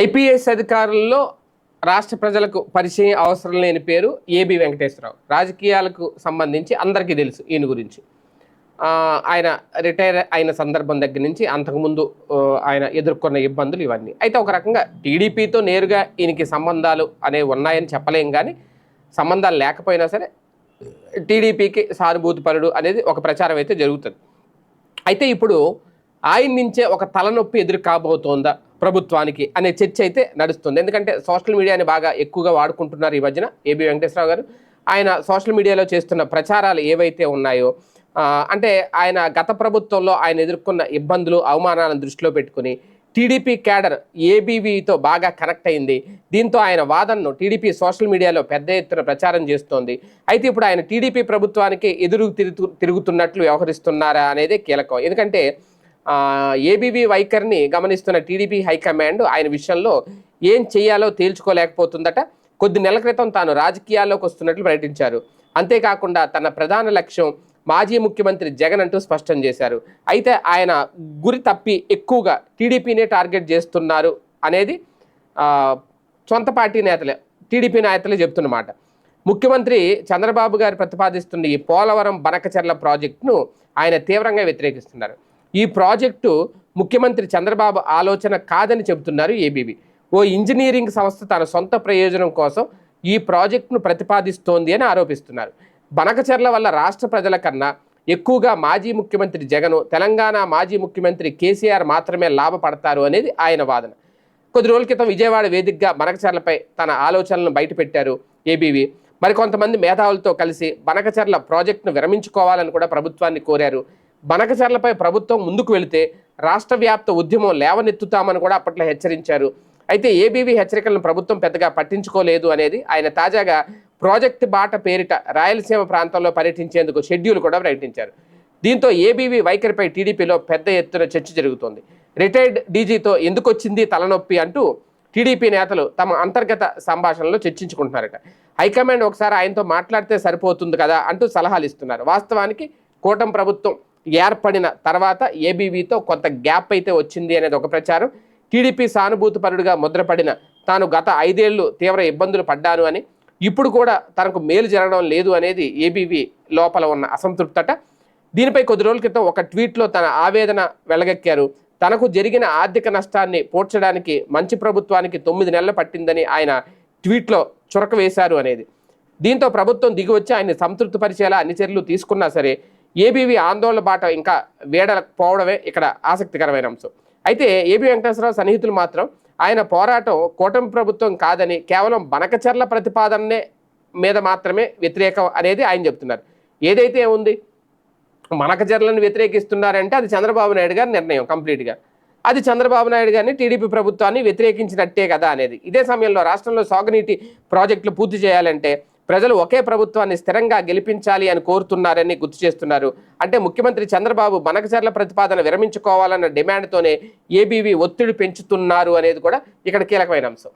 IPS అధికారుల్లో రాష్ట్ర ప్రజలకు పరిచయం అవసరం లేని పేరు ఏబి వెంకటేశ్వరరావు. రాజకీయాలకు సంబంధించి అందరికీ తెలుసు ఈయన గురించి. ఆయన రిటైర్ అయిన సందర్భం దగ్గర నుంచి అంతకుముందు ఆయన ఎదుర్కొన్న ఇబ్బందులు ఇవన్నీ. అయితే ఒక రకంగా టీడీపీతో నేరుగా ఈయనకి సంబంధాలు అనేవి ఉన్నాయని చెప్పలేం కానీ సంబంధాలు లేకపోయినా సరే టీడీపీకి సానుభూతిపరుడు అనేది ఒక ప్రచారం అయితే జరుగుతుంది. అయితే ఇప్పుడు ఆయన నుంచే ఒక తలనొప్పి ఎదురు కాబోతోందా? ప్రభుత్వానికి అనే చర్చ అయితే నడుస్తుంది. ఎందుకంటే సోషల్ మీడియాని బాగా ఎక్కువగా వాడుకుంటున్నారు ఈ మధ్యన ఏబి వెంకటేశ్వరరావు గారు. ఆయన సోషల్ మీడియాలో చేస్తున్న ప్రచారాలు ఏవైతే ఉన్నాయో అంటే ఆయన గత ప్రభుత్వంలో ఆయన ఎదుర్కొన్న ఇబ్బందులు అవమానాలను దృష్టిలో పెట్టుకుని టీడీపీ క్యాడర్ ఏబీవీతో బాగా కనెక్ట్ అయింది. దీంతో ఆయన వాదనను టీడీపీ సోషల్ మీడియాలో పెద్ద ఎత్తున ప్రచారం చేస్తోంది. అయితే ఇప్పుడు ఆయన టీడీపీ ప్రభుత్వానికి ఎదురు తిరుగు తిరుగుతున్నట్లు వ్యవహరిస్తున్నారా అనేది కీలకం. ఎందుకంటే ఏబీవీ వైఖరిని గమనిస్తున్న టీడీపీ హైకమాండ్ ఆయన విషయంలో ఏం చేయాలో తేల్చుకోలేకపోతుందట. కొద్ది నెలల క్రితం తాను రాజకీయాల్లోకి వస్తున్నట్లు ప్రకటించారు. అంతేకాకుండా తన ప్రధాన లక్ష్యం మాజీ ముఖ్యమంత్రి జగన్ అంటూ స్పష్టం చేశారు. అయితే ఆయన గురి తప్పి ఎక్కువగా టీడీపీనే టార్గెట్ చేస్తున్నారు అనేది సొంత పార్టీ నేతలే టీడీపీ నేతలే చెప్తున్నమాట ముఖ్యమంత్రి చంద్రబాబు గారు ప్రతిపాదిస్తున్న ఈ పోలవరం బనకచర్ల ప్రాజెక్టును ఆయన తీవ్రంగా వ్యతిరేకిస్తున్నారు. ఈ ప్రాజెక్టు ముఖ్యమంత్రి చంద్రబాబు ఆలోచన కాదని చెబుతున్నారు ఏబీవీ. ఓ ఇంజనీరింగ్ సంస్థ తన సొంత ప్రయోజనం కోసం ఈ ప్రాజెక్టును ప్రతిపాదిస్తోంది అని ఆరోపిస్తున్నారు. బనకచర్ల వల్ల రాష్ట్ర ప్రజల కన్నా ఎక్కువగా మాజీ ముఖ్యమంత్రి జగన్ తెలంగాణ మాజీ ముఖ్యమంత్రి కేసీఆర్ మాత్రమే లాభపడతారు అనేది ఆయన వాదన. కొద్ది రోజుల క్రితం విజయవాడ వేదికగా బనకచర్లపై తన ఆలోచనలను బయటపెట్టారు ఏబీవీ. మరికొంతమంది మేధావులతో కలిసి బనకచర్ల ప్రాజెక్టును విరమించుకోవాలని కూడా ప్రభుత్వాన్ని కోరారు బనకచర్లపై ప్రభుత్వం ముందుకు వెళితే రాష్ట్ర వ్యాప్త ఉద్యమం లేవనెత్తుతామని కూడా అప్పట్లో హెచ్చరించారు. అయితే ఏబీవీ హెచ్చరికలను ప్రభుత్వం పెద్దగా పట్టించుకోలేదు అనేది ఆయన తాజాగా ప్రాజెక్ట్ బాట పేరిట రాయలసీమ ప్రాంతంలో పర్యటించేందుకు షెడ్యూల్ కూడా ప్రకటించారు. దీంతో ఏబీవీ వైఖరిపై టీడీపీలో పెద్ద ఎత్తున చర్చ జరుగుతోంది. రిటైర్డ్ డీజీతో ఎందుకు వచ్చింది తలనొప్పి అంటూ టీడీపీ నేతలు తమ అంతర్గత సంభాషణలో చర్చించుకుంటున్నారట. హైకమాండ్ ఒకసారి ఆయనతో మాట్లాడితే సరిపోతుంది కదా అంటూ సలహాలు ఇస్తున్నారు. వాస్తవానికి కూటమి ప్రభుత్వం ఏర్పడిన తర్వాత ఏబీవీతో కొంత గ్యాప్ అయితే వచ్చింది అనేది ఒక ప్రచారం. టీడీపీ సానుభూతిపరుడిగా ముద్రపడిన తాను గత ఐదేళ్ళు తీవ్ర ఇబ్బందులు పడ్డాను అని ఇప్పుడు కూడా తనకు మేలు జరగడం లేదు అనేది ఏబీవీ లోపల ఉన్న అసంతృప్తట. దీనిపై కొద్ది రోజుల క్రితం ఒక ట్వీట్లో తన ఆవేదన వెలగక్కారు. తనకు జరిగిన ఆర్థిక నష్టాన్ని పోడ్చడానికి మంచి ప్రభుత్వానికి తొమ్మిది నెలలు పట్టిందని ఆయన ట్వీట్లో చురక వేశారు అనేది. దీంతో ప్రభుత్వం దిగివచ్చి ఆయన్ని సంతృప్తిపరిచేలా అన్ని చర్యలు తీసుకున్నా సరే ఏబీవీ ఆందోళన బాట ఇంకా వేడకపోవడమే ఇక్కడ ఆసక్తికరమైన అంశం. అయితే ఏబీ వెంకటేశ్వరరావు సన్నిహితులు మాత్రం ఆయన పోరాటం కూటమి ప్రభుత్వం కాదని కేవలం బనకచర్ల ప్రతిపాదననే మీద మాత్రమే వ్యతిరేకం అనేది ఆయన చెప్తున్నారు ఏదైతే ఉంది? మనకచర్లను వ్యతిరేకిస్తున్నారంటే అది చంద్రబాబు నాయుడు గారి నిర్ణయం కంప్లీట్గా. అది చంద్రబాబు నాయుడు గారిని టీడీపీ ప్రభుత్వాన్ని వ్యతిరేకించినట్టే కదా అనేది. ఇదే సమయంలో రాష్ట్రంలో సాగునీటి ప్రాజెక్టులు పూర్తి చేయాలంటే ప్రజలు ఒకే ప్రభుత్వాన్ని స్థిరంగా గెలిపించాలి అని కోరుతున్నారని గుర్తు చేస్తున్నారు. అంటే ముఖ్యమంత్రి చంద్రబాబు బనకచర్ల ప్రతిపాదన విరమించుకోవాలన్న డిమాండ్తోనే ఏబీవీ ఒత్తిడి పెంచుతున్నారు అనేది కూడా ఇక్కడ కీలకమైన అంశం.